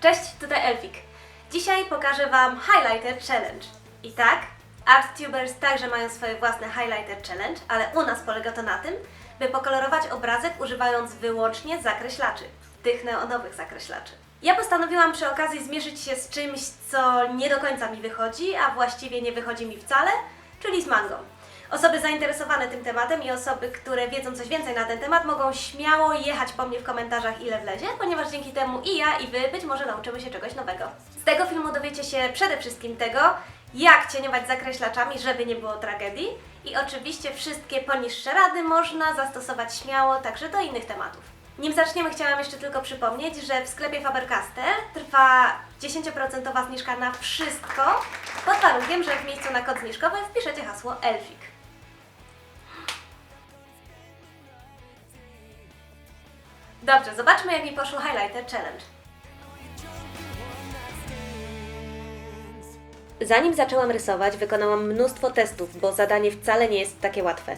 Cześć, tutaj Elfik. Dzisiaj pokażę Wam Highlighter Challenge. I tak, ArtTubers także mają swoje własne Highlighter Challenge, ale u nas polega to na tym, by pokolorować obrazek używając wyłącznie zakreślaczy, tych neonowych zakreślaczy. Ja postanowiłam przy okazji zmierzyć się z czymś, co nie do końca mi wychodzi, a właściwie nie wychodzi mi wcale, czyli z mangą. Osoby zainteresowane tym tematem i osoby, które wiedzą coś więcej na ten temat, mogą śmiało jechać po mnie w komentarzach ile wlezie, ponieważ dzięki temu i ja, i Wy być może nauczymy się czegoś nowego. Z tego filmu dowiecie się przede wszystkim tego, jak cieniować zakreślaczami, żeby nie było tragedii i oczywiście wszystkie poniższe rady można zastosować śmiało także do innych tematów. Nim zaczniemy, chciałam jeszcze tylko przypomnieć, że w sklepie Faber-Castell trwa 10% zniżka na wszystko, pod warunkiem, że w miejscu na kod zniżkowy wpiszecie hasło ELFIK. Dobrze, zobaczmy jak mi poszło Highlighter Challenge. Zanim zaczęłam rysować, wykonałam mnóstwo testów, bo zadanie wcale nie jest takie łatwe.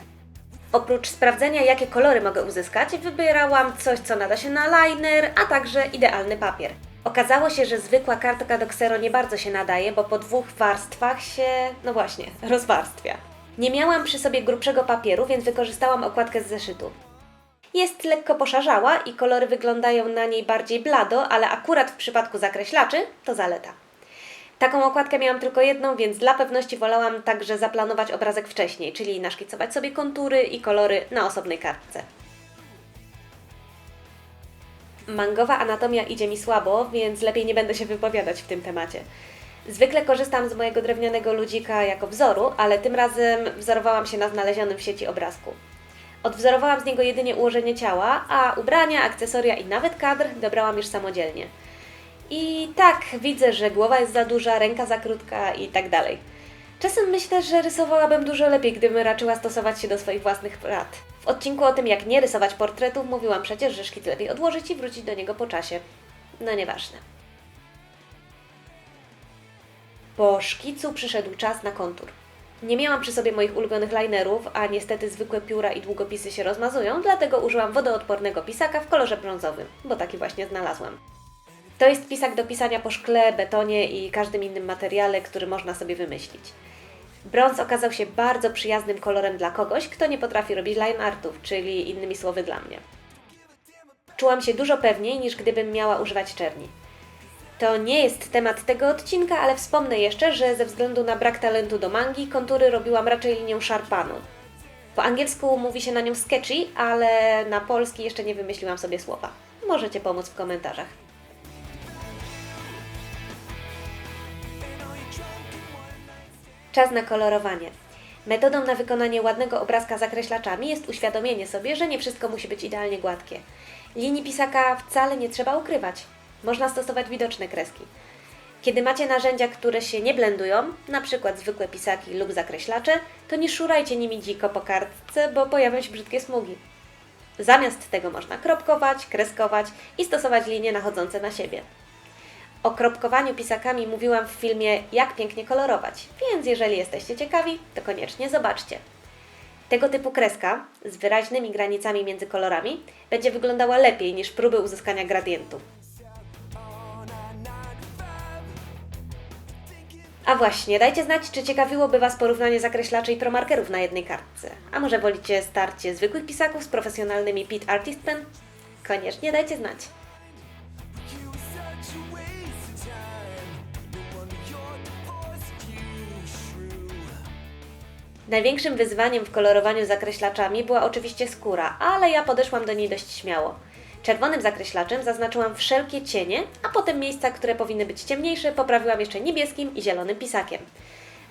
Oprócz sprawdzenia, jakie kolory mogę uzyskać, wybierałam coś, co nada się na liner, a także idealny papier. Okazało się, że zwykła kartka do ksero nie bardzo się nadaje, bo po dwóch warstwach się, no właśnie, rozwarstwia. Nie miałam przy sobie grubszego papieru, więc wykorzystałam okładkę z zeszytu. Jest lekko poszarzała i kolory wyglądają na niej bardziej blado, ale akurat w przypadku zakreślaczy to zaleta. Taką okładkę miałam tylko jedną, więc dla pewności wolałam także zaplanować obrazek wcześniej, czyli naszkicować sobie kontury i kolory na osobnej kartce. Mangowa anatomia idzie mi słabo, więc lepiej nie będę się wypowiadać w tym temacie. Zwykle korzystam z mojego drewnianego ludzika jako wzoru, ale tym razem wzorowałam się na znalezionym w sieci obrazku. Odwzorowałam z niego jedynie ułożenie ciała, a ubrania, akcesoria i nawet kadr dobrałam już samodzielnie. I tak, widzę, że głowa jest za duża, ręka za krótka i tak dalej. Czasem myślę, że rysowałabym dużo lepiej, gdybym raczyła stosować się do swoich własnych rad. W odcinku o tym, jak nie rysować portretów, mówiłam przecież, że szkic lepiej odłożyć i wrócić do niego po czasie. No nieważne. Po szkicu przyszedł czas na kontur. Nie miałam przy sobie moich ulubionych linerów, a niestety zwykłe pióra i długopisy się rozmazują, dlatego użyłam wodoodpornego pisaka w kolorze brązowym, bo taki właśnie znalazłam. To jest pisak do pisania po szkle, betonie i każdym innym materiale, który można sobie wymyślić. Brąz okazał się bardzo przyjaznym kolorem dla kogoś, kto nie potrafi robić line artów, czyli innymi słowy dla mnie. Czułam się dużo pewniej niż gdybym miała używać czerni. To nie jest temat tego odcinka, ale wspomnę jeszcze, że ze względu na brak talentu do mangi, kontury robiłam raczej linią szarpaną. Po angielsku mówi się na nią sketchy, ale na polski jeszcze nie wymyśliłam sobie słowa. Możecie pomóc w komentarzach. Czas na kolorowanie. Metodą na wykonanie ładnego obrazka zakreślaczami jest uświadomienie sobie, że nie wszystko musi być idealnie gładkie. Linii pisaka wcale nie trzeba ukrywać. Można stosować widoczne kreski. Kiedy macie narzędzia, które się nie blendują, przykład zwykłe pisaki lub zakreślacze, to nie szurajcie nimi dziko po kartce, bo pojawią się brzydkie smugi. Zamiast tego można kropkować, kreskować i stosować linie nachodzące na siebie. O kropkowaniu pisakami mówiłam w filmie Jak pięknie kolorować, więc jeżeli jesteście ciekawi, to koniecznie zobaczcie. Tego typu kreska z wyraźnymi granicami między kolorami będzie wyglądała lepiej niż próby uzyskania gradientu. A właśnie, dajcie znać, czy ciekawiłoby Was porównanie zakreślaczy i promarkerów na jednej kartce. A może wolicie starcie zwykłych pisaków z profesjonalnymi Pit Artist Pen? Koniecznie dajcie znać. Największym wyzwaniem w kolorowaniu zakreślaczami była oczywiście skóra, ale ja podeszłam do niej dość śmiało. Czerwonym zakreślaczem zaznaczyłam wszelkie cienie, a potem miejsca, które powinny być ciemniejsze, poprawiłam jeszcze niebieskim i zielonym pisakiem.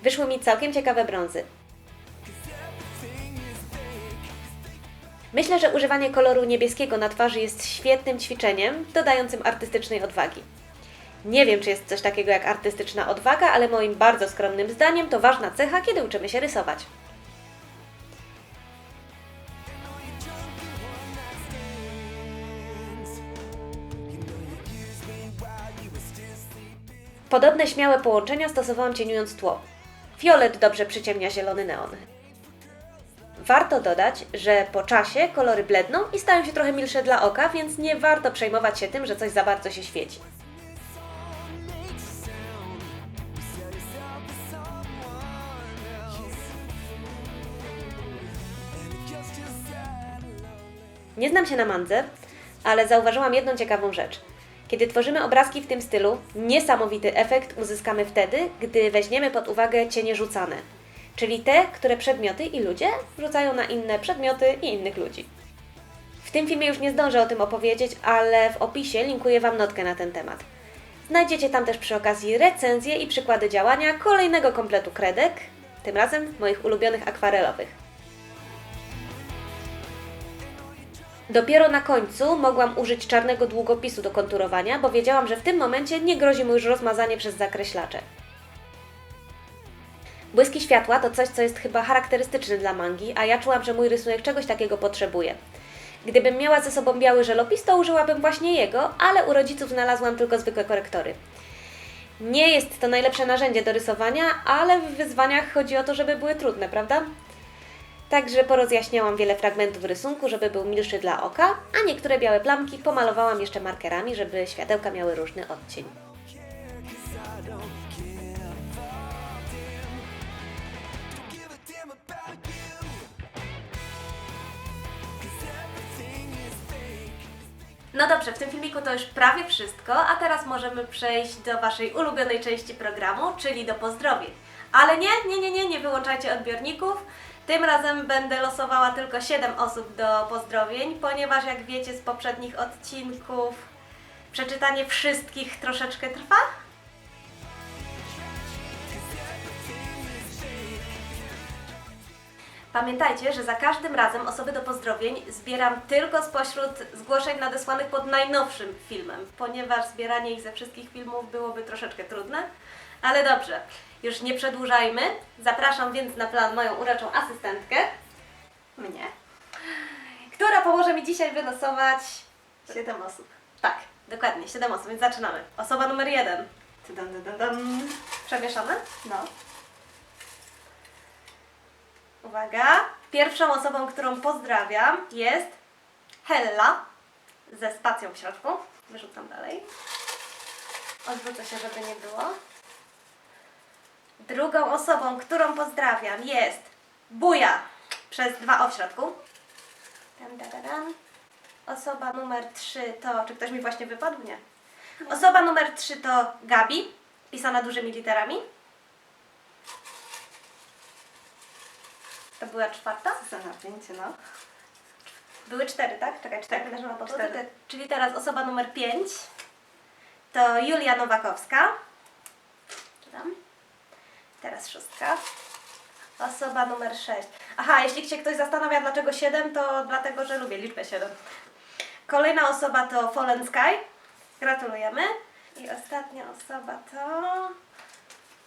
Wyszły mi całkiem ciekawe brązy. Myślę, że używanie koloru niebieskiego na twarzy jest świetnym ćwiczeniem, dodającym artystycznej odwagi. Nie wiem, czy jest coś takiego jak artystyczna odwaga, ale moim bardzo skromnym zdaniem to ważna cecha, kiedy uczymy się rysować. Podobne śmiałe połączenia stosowałam cieniując tło. Fiolet dobrze przyciemnia zielony neon. Warto dodać, że po czasie kolory bledną i stają się trochę milsze dla oka, więc nie warto przejmować się tym, że coś za bardzo się świeci. Nie znam się na mandze, ale zauważyłam jedną ciekawą rzecz. Kiedy tworzymy obrazki w tym stylu, niesamowity efekt uzyskamy wtedy, gdy weźmiemy pod uwagę cienie rzucane, czyli te, które przedmioty i ludzie rzucają na inne przedmioty i innych ludzi. W tym filmie już nie zdążę o tym opowiedzieć, ale w opisie linkuję Wam notkę na ten temat. Znajdziecie tam też przy okazji recenzje i przykłady działania kolejnego kompletu kredek, tym razem moich ulubionych akwarelowych. Dopiero na końcu mogłam użyć czarnego długopisu do konturowania, bo wiedziałam, że w tym momencie nie grozi mu już rozmazanie przez zakreślacze. Błyski światła to coś, co jest chyba charakterystyczne dla mangi, a ja czułam, że mój rysunek czegoś takiego potrzebuje. Gdybym miała ze sobą biały żelopis, to użyłabym właśnie jego, ale u rodziców znalazłam tylko zwykłe korektory. Nie jest to najlepsze narzędzie do rysowania, ale w wyzwaniach chodzi o to, żeby były trudne, prawda? Także porozjaśniałam wiele fragmentów rysunku, żeby był milszy dla oka, a niektóre białe plamki pomalowałam jeszcze markerami, żeby światełka miały różny odcień. No dobrze, w tym filmiku to już prawie wszystko, a teraz możemy przejść do Waszej ulubionej części programu, czyli do pozdrowień. Ale nie, nie, nie, nie, nie wyłączajcie odbiorników. Tym razem będę losowała tylko 7 osób do pozdrowień, ponieważ jak wiecie z poprzednich odcinków, przeczytanie wszystkich troszeczkę trwa. Pamiętajcie, że za każdym razem osoby do pozdrowień zbieram tylko spośród zgłoszeń nadesłanych pod najnowszym filmem, ponieważ zbieranie ich ze wszystkich filmów byłoby troszeczkę trudne. Ale dobrze, już nie przedłużajmy. Zapraszam więc na plan moją uroczą asystentkę, mnie, która pomoże mi dzisiaj wylosować 7 osób. tak, dokładnie, 7 osób, więc zaczynamy. Osoba numer 1. Tydam, tydam, tydam. Przemieszane? No. Uwaga. Pierwszą osobą, którą pozdrawiam jest Hella ze spacją w środku. Wyrzucam dalej. Odwrócę się, żeby nie było. Drugą osobą, którą pozdrawiam jest Buja przez dwa o w środku. Tam, da, da, dam. Osoba numer 3 to. Czy ktoś mi właśnie wypadł? Nie. Osoba numer 3 to Gabi, pisana dużymi literami. To była czwarta? Za napięcie, no. Były cztery, tak? Czekaj, cztery Tak, leżą na podłodze. cztery. Te- Czyli teraz osoba numer pięć to Julia Nowakowska. Czytam. Teraz szóstka. Osoba numer sześć. Aha, jeśli się ktoś zastanawia dlaczego siedem, to dlatego, że lubię liczbę siedem. Kolejna osoba to Fallen Sky. Gratulujemy. I ostatnia osoba to...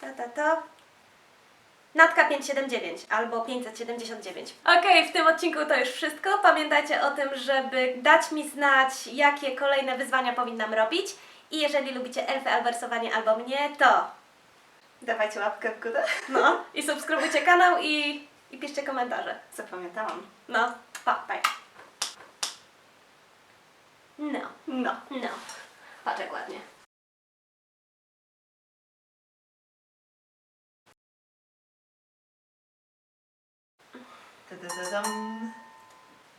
To, to, to. Natka 579 albo 579. Okej, w tym odcinku to już wszystko. Pamiętajcie o tym, żeby dać mi znać, jakie kolejne wyzwania powinnam robić. I jeżeli lubicie elfy albo rysowanie albo mnie, to Dawajcie łapkę w górę. no i subskrybujcie kanał i, i piszcie komentarze. Zapamiętałam. No, pa, bye. No, No. no. Patrz jak ładnie.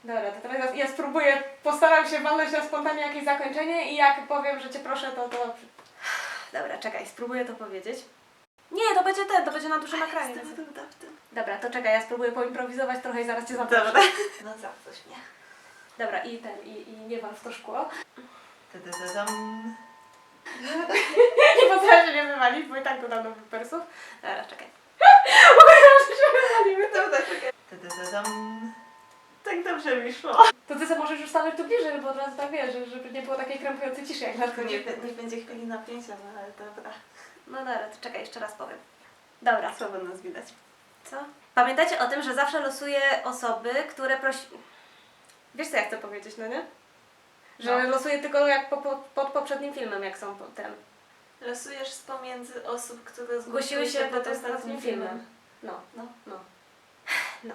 Dobra, to teraz ja, ja spróbuję, postaram się walnąć na spontanie jakieś zakończenie i jak powiem, że Cię proszę, to to... Dobra, czekaj, spróbuję to powiedzieć. Nie, to będzie ten, to będzie na dużym ekranie. Dobra, to czekaj, ja spróbuję poimprowizować trochę i zaraz Cię zaproszę. Dobra. No zaproś mnie. Dobra, i ten, i, i nie wal w to szkło. Tydydydam. Nie postaram się nie wywalić, bo i tak dodam do wypersów. Dobra, czekaj. że się wywalimy. Dobra, czekaj. Tydydydam. Tak dobrze mi szło. To Ty sobie możesz już stanąć tu bliżej, bo od razu tak wiesz, że- żeby nie było takiej krępującej ciszy jak na nie, nie... nie będzie chwili napięcia, no ale dobra. No dobra, to czekaj, jeszcze raz powiem. Dobra, Słabo nas widać. co? Pamiętajcie o tym, że zawsze losuję osoby, które prosi... Wiesz co ja chcę powiedzieć, no nie? Że No. losuję tylko jak po, po, pod poprzednim filmem, jak są po- ten. Losujesz z pomiędzy osób, które Zgłosiły się pod ostatnim filmem. No, No. no. No.